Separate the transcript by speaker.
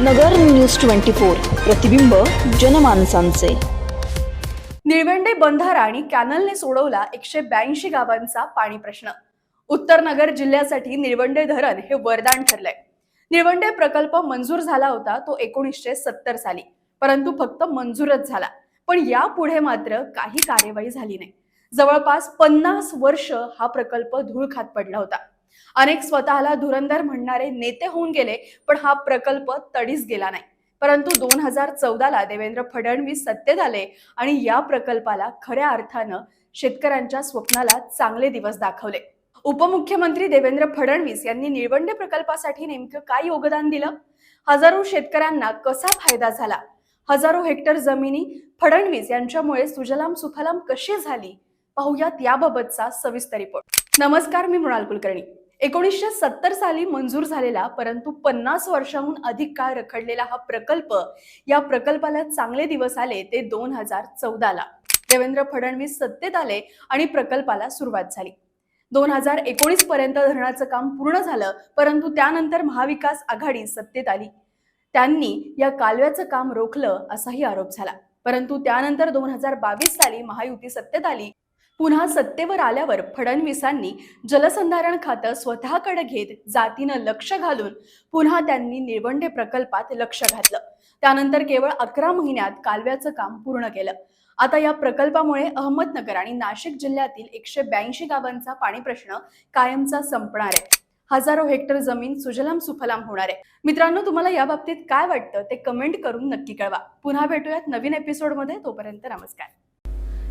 Speaker 1: नगर news twenty four प्रतिबिंब जनमानसांचे.
Speaker 2: निळवंडे बंधारा आणि कॅनलने सोडवला एकशे ब्याऐंशी गावांचा पाणी प्रश्न. उत्तर नगर जिल्ह्यासाठी निळवंडे धरण हे वरदान ठरलंय. निळवंडे प्रकल्प मंजूर झाला होता तो एकोणीसशे सत्तर साली. परंतु फक्त मंजूरच झाला. पण यापुढे मात्र काही कार्यवाही झाली नाही. जवळपास पन्नास वर्ष हा प्रकल्प धूळ खात पडला होता. अनेक स्वतःला धुरंधर म्हणणारे नेते होऊन गेले पण हा प्रकल्प तडीस गेला नाही. परंतु दोन हजार चौदाला देवेंद्र फडणवीस सत्तेत आले आणि या प्रकल्पाला खऱ्या अर्थानं शेतकऱ्यांच्या स्वप्नाला चांगले दिवस दाखवले. उपमुख्यमंत्री देवेंद्र फडणवीस यांनी निळवंडे प्रकल्पासाठी नेमकं काय योगदान दिलं? हजारो शेतकऱ्यांना कसा फायदा झाला? हजारो हेक्टर जमिनी फडणवीस यांच्यामुळे सुजलाम सुफलाम कशी झाली? पाहुयात याबाबतचा सविस्तर रिपोर्ट. नमस्कार मी मृणाल कुलकर्णी. एकोणीसशे सत्तर साली मंजूर झालेला परंतु पन्नास वर्षाहून अधिक काळ रखडलेला हा प्रकल्प या प्रकल्पाला चांगले दिवस आले ते दोन हजार चौदाला. देवेंद्र फडणवीस सत्तेत आले आणि प्रकल्पाला सुरुवात झाली. दोन हजार एकोणीस पर्यंत धरणाचं काम पूर्ण झालं परंतु त्यानंतर महाविकास आघाडी सत्तेत आली. त्यांनी या कालव्याचं काम रोखलं असाही आरोप झाला. परंतु त्यानंतर दोन हजार बावीस साली महायुती सत्तेत आली पुन्हा सत्तेवर आल्यावर फडणवीसांनी जलसंधारण खातं स्वतःकडे घेत जातीनं लक्ष घालून पुन्हा त्यांनी निळवंडे प्रकल्पात लक्ष घातलं. त्यानंतर केवळ अकरा महिन्यात कालव्याचं काम पूर्ण केलं. आता या प्रकल्पामुळे अहमदनगर आणि नाशिक जिल्ह्यातील एकशे ब्याऐंशी गावांचा पाणी प्रश्न कायमचा संपणार आहे. हजारो हेक्टर जमीन सुजलाम सुफलाम होणार आहे. मित्रांनो तुम्हाला या बाबतीत काय वाटतं ते कमेंट करून नक्की कळवा. पुन्हा भेटूयात नवीन एपिसोडमध्ये तोपर्यंत नमस्कार.